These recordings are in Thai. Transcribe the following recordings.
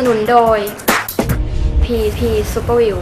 สนุนโดย PP Superview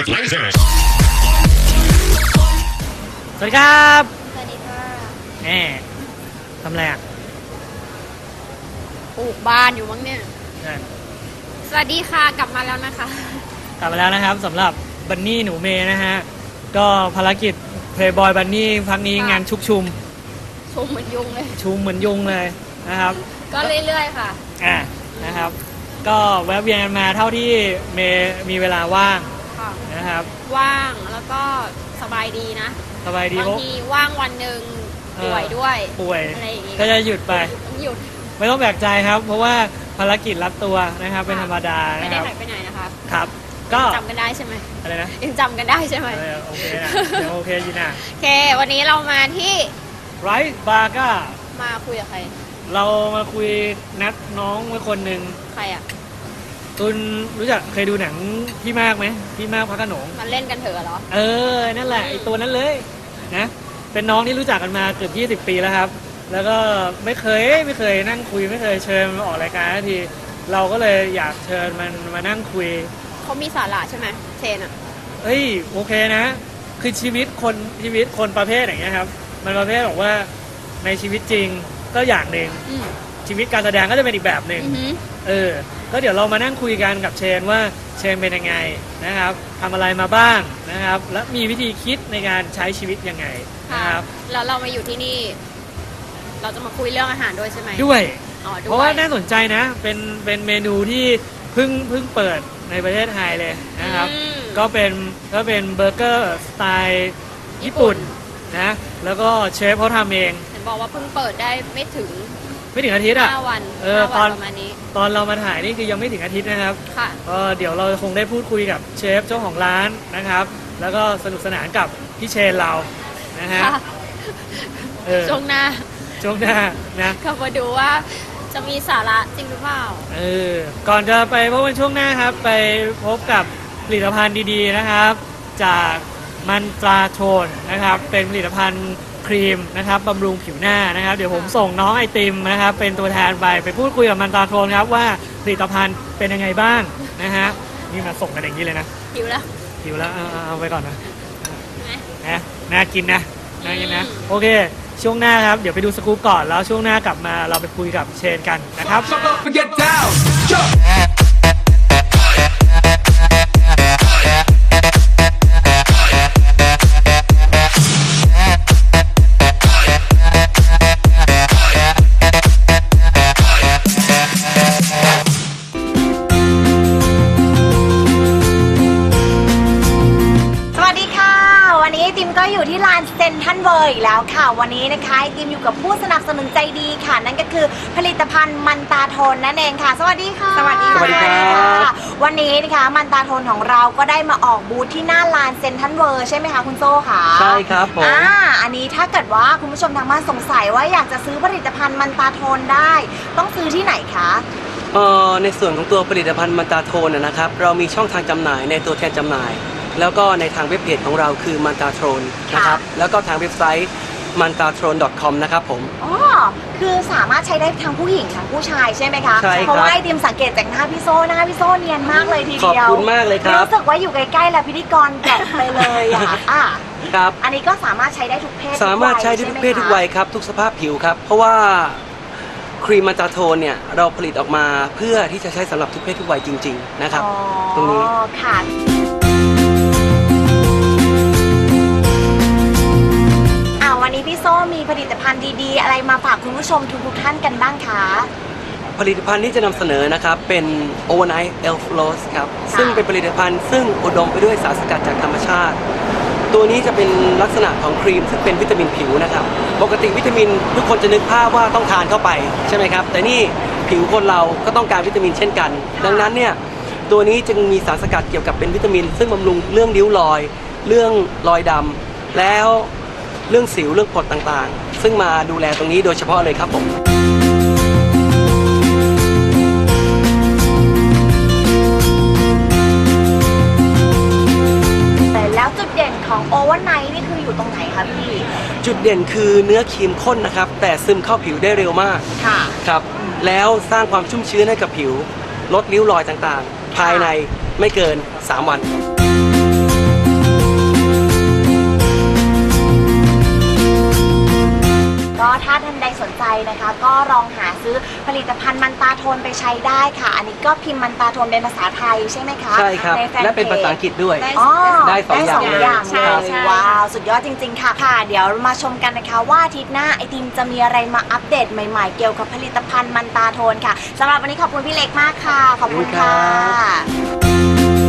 สวัสดีครับสวัสดีค่ะแหมทำอะไรอะปลูกบ้านอยู่มั้งเนี่ยเนี่ยสวัสดีค่ะกลับมาแล้วนะคะ กลับมาแล้วนะครับสำหรับบันนี่หนูเมย์นะฮะ ก็ภารกิจ Playboy บันนี่พักนี้ค่ะ งานชุกชุมชุมเหมือนยุงเลย ชุมเหมือนยุงเลยนะครับ ก็เรื่อยๆค่ะ อ่านะครับ ก็แวะเวียนกันมาเท่าที่เมย์มีเวลาว่าง ค่ะ นะครับ ว่างแล้วก็สบายดีนะสบายดีบางเพราะ ทีว่างวันหนึ่งเออ ป่วยด้วยป่วย อะไรอย่างงี้ก็จะหยุดไปต้องหยุดไม่ต้องแปลกใจครับ เพราะว่าภารกิจรัดตัวนะครับ เป็นธรรมดาไม่นะคได้รับ หายไปไหนนะคะครับ ก็จำกันได้ใช่ไหมอะไรนะยังจำกันได้ใช่ไหมเออโอเคนะเดี๋ยวโอเคอยู่นะโอเค วันนี้เรามาที่ไรบาก้า มาคุยกับใคร เรามาคุยนัดน้องไว้คนหนึ่งใครอะ ตุนรู้จักเคยดูหนังพี่มากไหมพี่มากพระโขนงมันเล่นกันเถอะเหรอ เออ นั่นแหละไอตัวนั้นเลยนะ เป็นน้องที่รู้จักกันมาเกือบ 20 ปีแล้วครับ แล้วก็ไม่เคยไม่เคยนั่งคุยไม่เคยเชิญมาออกรายการสักที เราก็เลยอยากเชิญมันมานั่งคุย เขามีสาระใช่ไหมเชนอะ เฮ้ยโอเคนะ คือชีวิตคนชีวิตคนประเภทอย่างเงี้ยครับ มันประเภทบอกว่าในชีวิตจริงก็อย่างหนึ่งอืมชีวิตการแสดงก็จะเป็นอีกแบบหนึ่งอือหือ เออ ก็เดี๋ยวเรามานั่งคุยกันกับเชนว่าเชนเป็นยังไงนะครับทำอะไรมาบ้างนะครับ และมีวิธีคิดในการใช้ชีวิตยังไงค่ะนะครับ แล้วเรามาอยู่ที่นี่ เราจะมาคุยเรื่องอาหารด้วยใช่ไหมด้วย อ๋อด้วยเพราะว่าน่าสนใจนะ เป็นเป็นเมนูที่เพิ่งเพิ่งเปิดในประเทศไทยเลยนะครับ อืม ก็เป็นก็เป็นเบอร์เกอร์สไตล์ญี่ปุ่นนะ แล้วก็เชฟเขาทำเอง เห็นบอกว่าเพิ่งเปิดได้ไม่ถึง ไม่ถึงอาทิตย์อะ ห้าวันเออห้าวัตอนประมาณนี้ตอนเรามาถ่ายนี่คือยังไม่ถึงอาทิตย์นะครับค่ะก็เดี๋ยวเราคงได้พูดคุยกับเชฟเจ้าของร้านนะครับ แล้วก็สนุกสนานกับพี่เชนเรานะฮะค่ะเออช่วงหน้าช่วงหน้านะ ก็มาดูว่าจะมีสาระจริงหรือเปล่า เออ ก่อนจะไปพบกันช่วงหน้าครับ ไปพบกับผลิตภัณฑ์ดีๆนะครับ จากมันตราโชนนะครับ เป็นผลิตภัณฑ์ ครีมนะครับบำรุงผิวหน้านะครับ เดี๋ยวผมส่งน้องไอติมนะครับ เป็นตัวแทนไปไปพูดคุยกับมันตราโชนครับว่าผลิตภัณฑ์เป็นยังไงบ้างนะฮะนี่มาส่งกันอย่างนี้เลยนะหิวแล้วหิวแล้วเอาเอาเอาไปก่อนนะใช่ไหมนะน่ากินนะน่ากินนะอืมโอเค ช่วงหน้าครับเดี๋ยวไปดูสกู๊ปก่อนแล้วช่วงหน้า กลับมาเราไปคุยกับเชนกันนะครับ Get down, jump. ทัลเวิร์อีกแล้วค่ะ วันนี้นะคะไอติมอยู่กับผู้สนับสนุนใจดีค่ะ นั่นก็คือผลิตภัณฑ์มันตาโทนนั่นเองค่ะ สวัสดีค่ะสวัสดีสวัสดีครับะวันนี้นะคะมันตาโทนของเราก็ได้มาออกบูธที่หน้าลานเซ็นทรัลเวิร์ใช่ไหมคะคุณโซ่ค่ะใช่ครับผมอ่าอันนี้ถ้าเกิดว่าคุณผู้ชมทางบ้านสงสัยว่าอยากจะซื้อผลิตภัณฑ์มันตาโทนได้ ต้องซื้อที่ไหนคะเอ่อในส่วนของตัวผลิตภัณฑ์มันตาโทนนะนะครับ เรามีช่องทางจำหน่ายในตัวแทนจำหน่าย แล้วก็ในทางเว็บเพจของเราคือมันตาโทนนะครับ แล้วก็ทางเว็บไซต์มันตาโทน .com นะครับผม อ๋อ คือสามารถใช้ได้ทั้งผู้หญิงทั้งผู้ชายใช่ไหมคะใช่ครับเพราะว่าไอติมสังเกตจากหน้าพี่โซ่หน้าพี่โซ่เนียนมากเลยทีเดียว ขอบคุณมากเลยครับ รู้สึกว่าอยู่ใกล้ๆแล้วพิธีกรแกะไปเลยอะอะครับ อันนี้ก็สามารถใช้ได้ทุกเพศสามารถใช้ได้ทุกเพศทุกวัยครับ ทุกสภาพผิวครับ เพราะว่าครีมมันตาโทนเนี่ยเราผลิตออกมาเพื่อที่จะใช้สำหรับทุกเพศทุกวัยจริง ๆ นะครับอ๋อตรงนี้ค่ะ วันนี้พี่โซ่มีผลิตภัณฑ์ดีๆ อะไรมาฝากคุณผู้ชมทุกๆท่านกันบ้างคะ ผลิตภัณฑ์ที่จะนำเสนอนะครับ เป็น Overnight Elf Rose ครับซึ่งเป็นผลิตภัณฑ์ซึ่งอุดมไปด้วยสารสกัดจากธรรมชาติ ตัวนี้จะเป็นลักษณะของครีมซึ่งเป็นวิตามินผิวนะครับ ปกติวิตามินทุกคนจะนึกภาพว่าต้องทานเข้าไปใช่ไหมครับ แต่นี่ผิวคนเราก็ต้องการวิตามินเช่นกัน ดังนั้นเนี่ยตัวนี้จึงมีสารสกัดเกี่ยวกับเป็นวิตามิน ซึ่งบำรุงเรื่องริ้วรอย เรื่องรอยดำแล้ว เรื่องสิวเรื่องผดต่างๆ ซึ่งมาดูแลตรงนี้โดยเฉพาะเลยครับผมแต่แล้วจุดเด่นของโอเวอร์ไนท์นี่คืออยู่ตรงไหนคะพี่ จุดเด่นคือเนื้อครีมข้นนะครับ แต่ซึมเข้าผิวได้เร็วมากค่ะ ครับแล้วสร้างความชุ่มชื้นให้กับผิว ลดริ้วรอยต่างๆ ภายในไม่เกิน 3 วัน ก็ถ้าท่านใดสนใจนะคะ ก็ลองหาซื้อผลิตภัณฑ์มันตาโทนไปใช้ได้ค่ะ อันนี้ก็พิมพ์มันตาโทนเป็นภาษาไทยใช่ไหมคะใช่ครับ ในแฟนและเป็นภาษาอังกฤษด้วยอ๋อได้สองอย่างเลยอย่างใช่เลยใช่ ว้าวสุดยอดจริง ๆ ค่ะค่ะ เดี๋ยวมาชมกันนะคะ ว่าอาทิตย์หน้าไอติมจะมีอะไรมาอัปเดตใหม่ๆ เกี่ยวกับผลิตภัณฑ์มันตาโทนค่ะสำหรับวันนี้ขอบคุณพี่เล็กมากค่ะ ขอบคุณค่ะขอบคุณครับ